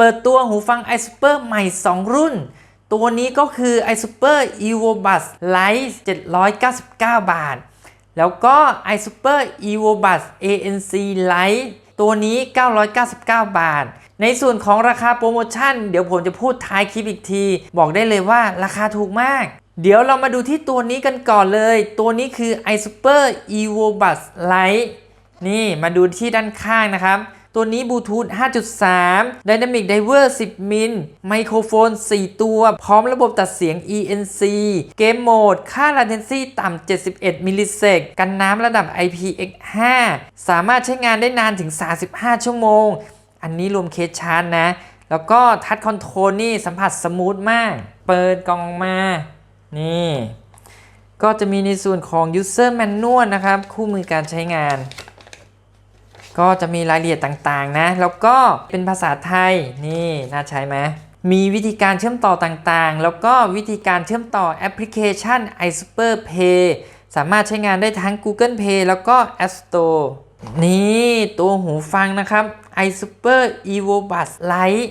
เปิดตัวหูฟัง iSuper ใหม่ 2 รุ่น ตัวนี้ก็คือ iSuper Evo b u s Lite 799 บาท แล้วก็ iSuper Evo b u s ANC Lite ตัวนี้ 999 บาท ในส่วนของราคาโปรโมชั่น เดี๋ยวผมจะพูดท้ายคลิปอีกที บอกได้เลยว่าราคาถูกมาก เดี๋ยวเรามาดูที่ตัวนี้กันก่อนเลย ตัวนี้คือ iSuper Evo b u s Lite นี่มาดูที่ด้านข้างนะครับ ตัวนี้บลูทูธ 5.3 Dynamic Diver 10 มิล ไมโครโฟน 4 ตัว พร้อมระบบตัดเสียง ENC เกมโหมด ค่า latency ต่ำ 71 มิลลิเซก กันน้ำระดับ IPX5 สามารถใช้งานได้นานถึง 35 ชั่วโมง อันนี้รวมเคสชาร์จนะ แล้วก็ทัชคอนโทรลนี่สัมผัสสมูทมาก เปิดกล่องมา นี่ ก็จะมีในส่วนของ User Manual นะครับ คู่มือการใช้งาน ก็จะมีรายละเอียดต่างๆนะ แล้วก็เป็นภาษาไทยนี่น่าใช้ไหมมีวิธีการเชื่อมต่อต่างๆ แล้วก็วิธีการเชื่อมต่อแอปพลิเคชัน iSuper Pay สามารถใช้งานได้ทั้ง Google Play แล้วก็ App Store นี่ตัวหูฟังนะครับ iSuper Evo Buds Lite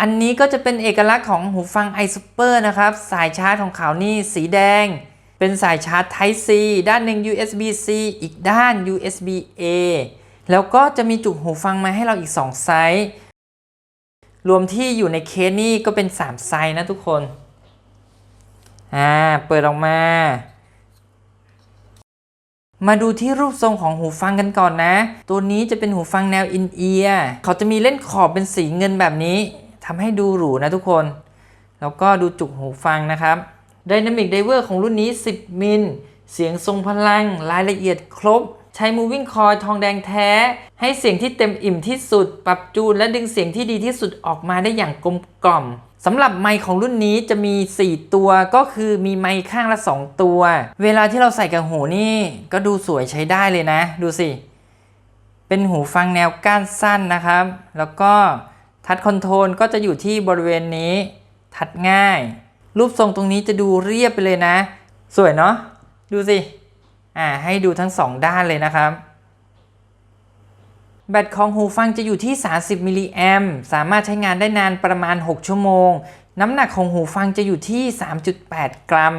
อันนี้ก็จะเป็นเอกลักษณ์ของหูฟัง iSuper นะครับ สายชาร์จของเขานี่สีแดง เป็นสายชาร์จ Type C ด้านหนึ่ง USB C อีกด้าน USB A แล้วก็จะมีจุกหูฟังมาให้เราอีก 2 ไซส์ รวมที่อยู่ในเคสนี่ก็เป็น 3 ไซส์นะทุกคน อ่า เปิดออกมา มาดูที่รูปทรงของหูฟังกันก่อนนะ ตัวนี้จะเป็นหูฟังแนวอินเอียร์ เขาจะมีเล่นขอบเป็นสีเงินแบบนี้ ทำให้ดูหรูนะทุกคน แล้วก็ดูจุกหูฟังนะครับ Dynamic Diver ของรุ่นนี้ 10 มิล เสียงทรงพลัง รายละเอียดครบ ใช้ Moving Coil ทองแดงแท้ ให้เสียงที่เต็มอิ่มที่สุด ปรับจูนและดึงเสียงที่ดีที่สุดออกมาได้อย่างกลมกล่อมสำหรับไมค์ของรุ่นนี้จะมี 4 ตัวก็คือมีไมค์ข้างละ 2 ตัว เวลาที่เราใส่กับหูนี่ก็ดูสวยใช้ได้เลยนะ ดูสิ เป็นหูฟังแนวก้านสั้นนะครับ แล้วก็ทัชคอนโทรลก็จะอยู่ที่บริเวณนี้ ทัดง่าย รูปทรงตรงนี้จะดูเรียบไปเลยนะ สวยเนาะดูสิอ่าให้ดูทั้งสองด้านเลยนะครับ แบตของหูฟังจะอยู่ที่ 30มิลลิแอมสามารถใช้งานได้นานประมาณ 6 ชั่วโมง น้ำหนักของหูฟังจะอยู่ที่ 3.8 กรัม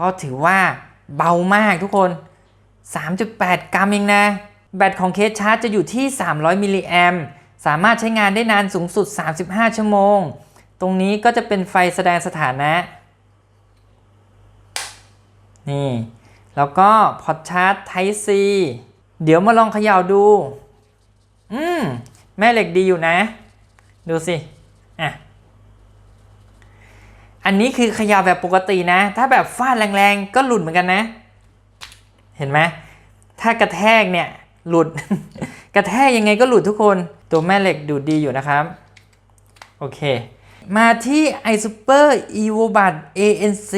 ก็ถือว่าเบามากทุกคน 3.8 กรัมเองนะ แบตของเคสชาร์จจะอยู่ที่ 300มิลลิแอมสามารถใช้งานได้นานสูงสุด 35 ชั่วโมง ตรงนี้ก็จะเป็นไฟแสดงสถานะ นี่ แล้วก็พอร์ตชาร์จ Type C เดี๋ยวมาลองเขย่าดู อืม แม่เหล็กดีอยู่นะ ดูสิ อะ อันนี้คือเขย่าแบบปกตินะ ถ้าแบบฟาดแรงๆ ก็หลุดเหมือนกันนะ เห็นไหม ถ้ากระแทกเนี่ย หลุด กระแทกยังไงก็หลุดทุกคน ตัวแม่เหล็กดูดดีอยู่นะครับ โอเค มาที่ iSuper Evo b u d ANC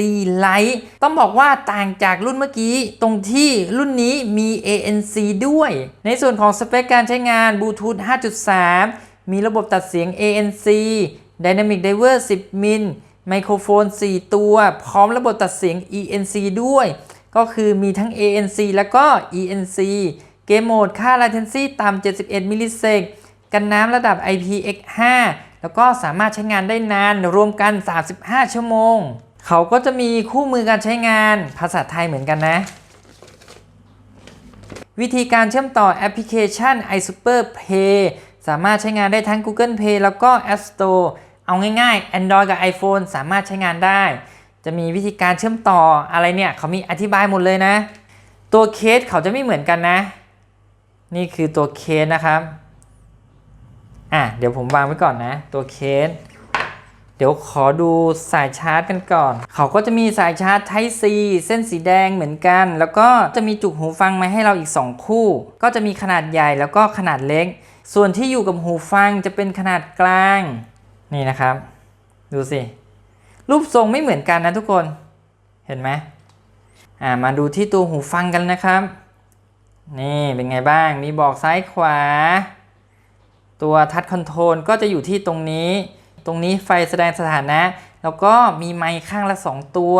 Lite ต้องบอกว่าต่างจากรุ่นเมื่อกี้ ตรงที่รุ่นนี้มี ANC ด้วย ในส่วนของสเปคการใช้งานบลูทูธ5.3 มีระบบตัดเสียง ANC Dynamic Driver 10 มิล ไมโครโฟน 4 ตัว พร้อมระบบตัดเสียง ENC ด้วย ก็คือมีทั้ง ANC แล้วก็ ENC เกมโหมดค่า latency ต่ำ71 มิลลิเซกกันน้ำระดับ IPX5 แล้วก็สามารถใช้งานได้นานรวมกัน 35 ชั่วโมง เขาก็จะมีคู่มือการใช้งานภาษาไทยเหมือนกันนะ วิธีการเชื่อมต่อแอปพลิเคชัน iSuper Pay สามารถใช้งานได้ทั้ง Google Play แล้วก็ App Store เอาง่ายๆ Android กับ iPhone สามารถใช้งานได้ จะมีวิธีการเชื่อมต่ออะไรเนี่ยเขามีอธิบายหมดเลยนะ ตัวเคสเขาจะไม่เหมือนกันนะ นี่คือตัวเคสนะครับ อะเดี๋ยวผมวางไว้ก่อนนะ ตัวเคส เดี๋ยวขอดูสายชาร์จกันก่อน เขาก็จะมีสายชาร์จ Type C เส้นสีแดงเหมือนกัน แล้วก็จะมีจุกหูฟังมาให้เราอีก 2 คู่ ก็จะมีขนาดใหญ่แล้วก็ขนาดเล็ก ส่วนที่อยู่กับหูฟังจะเป็นขนาดกลาง นี่นะครับ ดูสิ รูปทรงไม่เหมือนกันนะทุกคน เห็นไหมอ่ามาดูที่ตัวหูฟังกันนะครับ นี่เป็นไงบ้าง มีบอกซ้ายขวา ตัวทัชคอนโทรลก็จะอยู่ที่ตรงนี้ ตรงนี้ไฟแสดงสถานะ แล้วก็มีไมค์ข้างละ 2 ตัว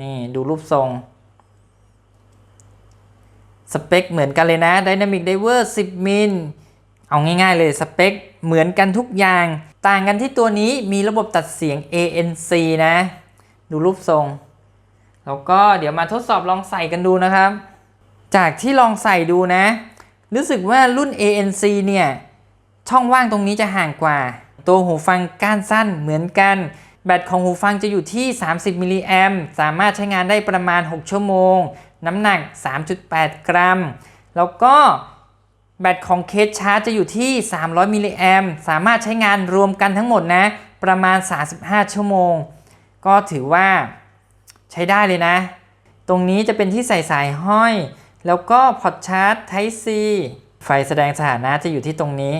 นี่ดูรูปทรง สเปคเหมือนกันเลยนะ Dynamic Diver 10 มิล เอาง่ายๆเลยสเปคเหมือนกันทุกอย่าง ต่างกันที่ตัวนี้มีระบบตัดเสียง ANC นะ ดูรูปทรง แล้วก็เดี๋ยวมาทดสอบลองใส่กันดูนะครับ จากที่ลองใส่ดูนะ รู้สึกว่ารุ่น ANC เนี่ย ช่องว่างตรงนี้จะห่างกว่า ตัวหูฟังก้านสั้นเหมือนกัน แบตของหูฟังจะอยู่ที่ 30 มิลลิแอมสามารถใช้งานได้ประมาณ 6 ชั่วโมง น้ำหนัก 3.8 กรัม แล้วก็แบตของเคสชาร์จจะอยู่ที่ 300 มิลลิแอมสามารถใช้งานรวมกันทั้งหมดนะ ประมาณ 35 ชั่วโมง ก็ถือว่าใช้ได้เลยนะ ตรงนี้จะเป็นที่ใส่สายห้อย แล้วก็พอร์ตชาร์จ Type C ไฟแสดงสถานะจะอยู่ที่ตรงนี้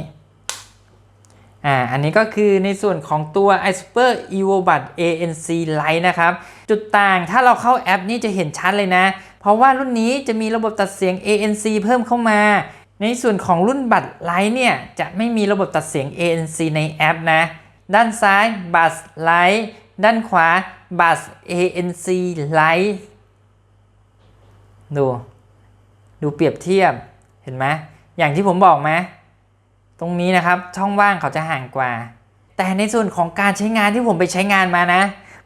อ่าอันนี้ก็คือในส่วนของตัว iSuper EvoBud ANC Lite นะครับ จุดต่างถ้าเราเข้าแอปนี้จะเห็นชัดเลยนะ เพราะว่ารุ่นนี้จะมีระบบตัดเสียง ANC เพิ่มเข้ามา ในส่วนของรุ่นบัตร Lite เนี่ย จะไม่มีระบบตัดเสียง ANC ในแอปนะ ด้านซ้ายบัส Lite ด้านขวาบัส ANC Lite ดู ดูเปรียบเทียบเห็นไหมอย่างที่ผมบอกไหม ตรงนี้นะครับช่องว่างเขาจะห่างกว่า แต่ในส่วนของการใช้งานที่ผมไปใช้งานมานะ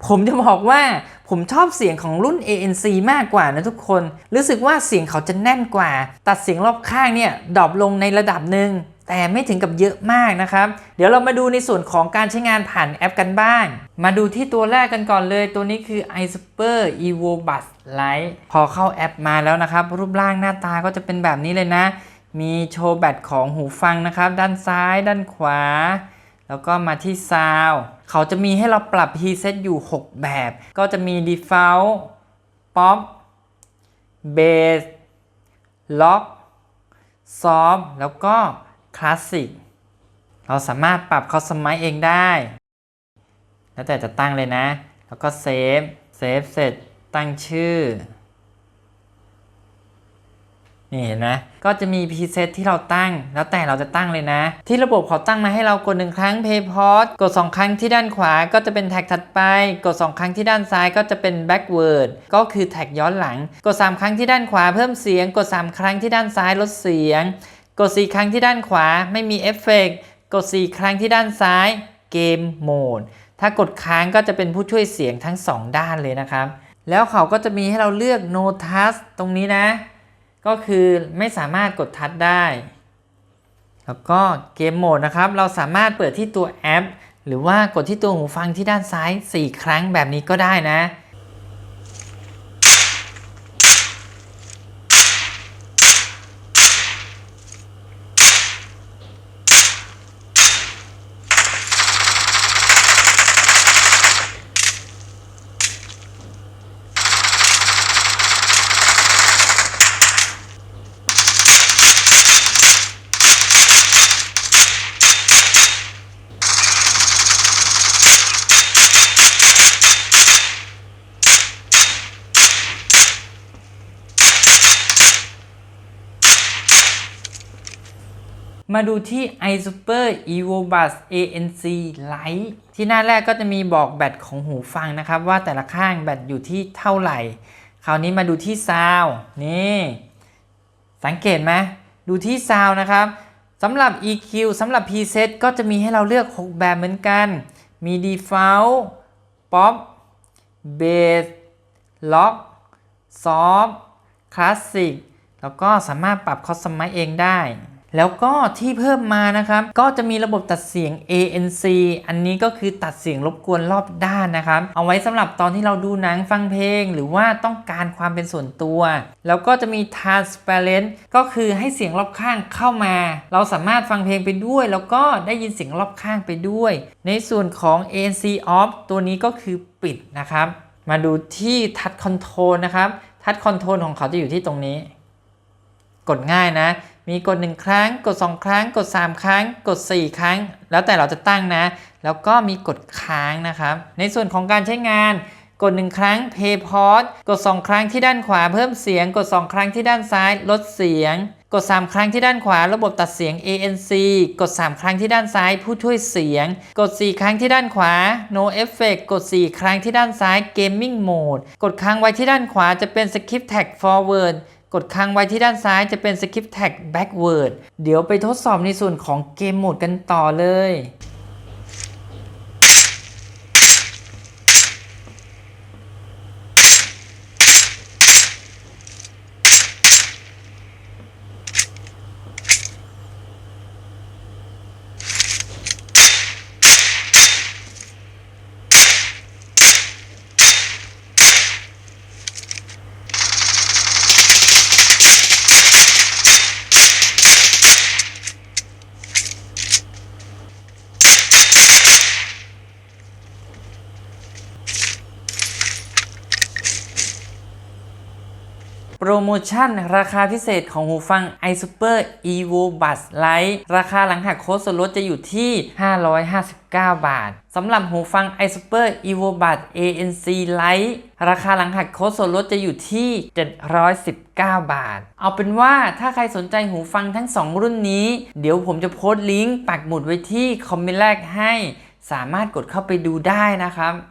ผมจะบอกว่าผมชอบเสียงของรุ่น ANC มากกว่านะทุกคน รู้สึกว่าเสียงเขาจะแน่นกว่า ตัดเสียงรอบข้างเนี่ยดรอปลงในระดับหนึ่งแต่ไม่ถึงกับเยอะมากนะครับ เดี๋ยวเรามาดูในส่วนของการใช้งานผ่านแอปกันบ้าง มาดูที่ตัวแรกกันก่อนเลย ตัวนี้คือ iSuper Evo Buds Lite พอเข้าแอปมาแล้วนะครับ รูปร่างหน้าตาก็จะเป็นแบบนี้เลยนะ มีโชว์แบตของหูฟังนะครับ ด้านซ้ายด้านขวา แล้วก็มาที่ซาวเขาจะมีให้เราปรับ preset อยู่ 6 แบบ ก็จะมี default pop bass lock soft แล้วก็ classic เราสามารถปรับ customize เองได้ แล้วแต่จะตั้งเลยนะ แล้วก็เซฟเซฟเสร็จตั้งชื่อ นี่เห็นไหมก็จะมีพ r เซตที่เราตั้ง แล้วแต่เราจะตั้งเลยนะ ที่ระบบเขาตั้งมาให้เรากดหนึ่งครั้ง Play p a u s กด 2 ครั้งที่ด้านขวาก็จะเป็นแท็กถัดไป กด 2 ครั้งที่ด้านซ้ายก็จะเป็น backward ก็คือแท็กย้อนหลัง กด 3 ครั้งที่ด้านขวาเพิ่มเสียง กด 3 ครั้งที่ด้านซ้ายลดเสียง กด 4 ครั้งที่ด้านขวาไม่มีเอฟเฟกต์กด 4 ครั้งที่ด้านซ้ายเกมโหมด ถ้ากดค้างก็จะเป็นผู้ช่วยเสียงทั้ง 2 ด้านเลยนะครับ แล้วเขาก็จะมีให้เราเลือก no touch ตรงนี้นะ ก็คือไม่สามารถกดทัชได้ แล้วก็เกมโหมดนะครับ เราสามารถเปิดที่ตัวแอป หรือว่ากดที่ตัวหูฟังที่ด้านซ้าย 4 ครั้งแบบนี้ก็ได้นะ มาดูที่ iSuper Evo Buds ANC Lite ที่หน้าแรกก็จะมีบอกแบตของหูฟังนะครับ ว่าแต่ละข้างแบตอยู่ที่เท่าไหร่ คราวนี้มาดูที่ซาวด์นี่สังเกตไหมดูที่ซาวด์นะครับสำหรับ EQ สำหรับ preset ก็จะมีให้เราเลือก 6 แบบเหมือนกัน มี default pop bass lock soft classic แล้วก็สามารถปรับ customize เองได้ แล้วก็ที่เพิ่มมานะครับ ก็จะมีระบบตัดเสียง ANC อันนี้ก็คือตัดเสียงรบกวนรอบด้านนะครับ เอาไว้สำหรับตอนที่เราดูหนังฟังเพลง หรือว่าต้องการความเป็นส่วนตัว แล้วก็จะมี transparent ก็คือให้เสียงรอบข้างเข้ามา เราสามารถฟังเพลงไปด้วย แล้วก็ได้ยินเสียงรอบข้างไปด้วย ในส่วนของ ANC off ตัวนี้ก็คือปิดนะครับ มาดูที่ touch control นะครับ touch control ของเขาจะอยู่ที่ตรงนี้ กดง่ายนะ มีกด 1 ครั้ง กด 2 ครั้ง กด 3 ครั้ง กด 4 ครั้ง แล้วแต่เราจะตั้งนะ แล้วก็มีกดค้างนะครับ ในส่วนของการใช้งานกด 1 ครั้ง Play Pause กด 2 ครั้งที่ด้านขวาเพิ่มเสียง กด 2 ครั้งที่ด้านซ้ายลดเสียง กด 3 ครั้งที่ด้านขวา ระบบตัดเสียง ANC กด 3 ครั้งที่ด้านซ้ายผู้ช่วยเสียง กด 4 ครั้งที่ด้านขวา No Effect กด 4 ครั้งที่ด้านซ้าย Gaming Mode กดค้างไว้ที่ด้านขวาจะเป็น Skip Tag Forward กดค้างไว้ที่ด้านซ้ายจะเป็น Skip Tag Backward เดี๋ยวไปทดสอบในส่วนของเกมโหมดกันต่อเลย โมชั่น ราคาพิเศษของหูฟัง iSuper Evo Buds Lite ราคาหลังหักโค้ดส่วนลดจะอยู่ที่ 559 บาทสำหรับหูฟัง iSuper Evo Buds ANC Lite ราคาหลังหักโค้ดส่วนลดจะอยู่ที่ 719 บาท เอาเป็นว่าถ้าใครสนใจหูฟังทั้ง 2 รุ่นนี้ เดี๋ยวผมจะโพสต์ลิงก์ปักหมุดไว้ที่คอมเมนต์แรกให้ สามารถกดเข้าไปดูได้นะครับ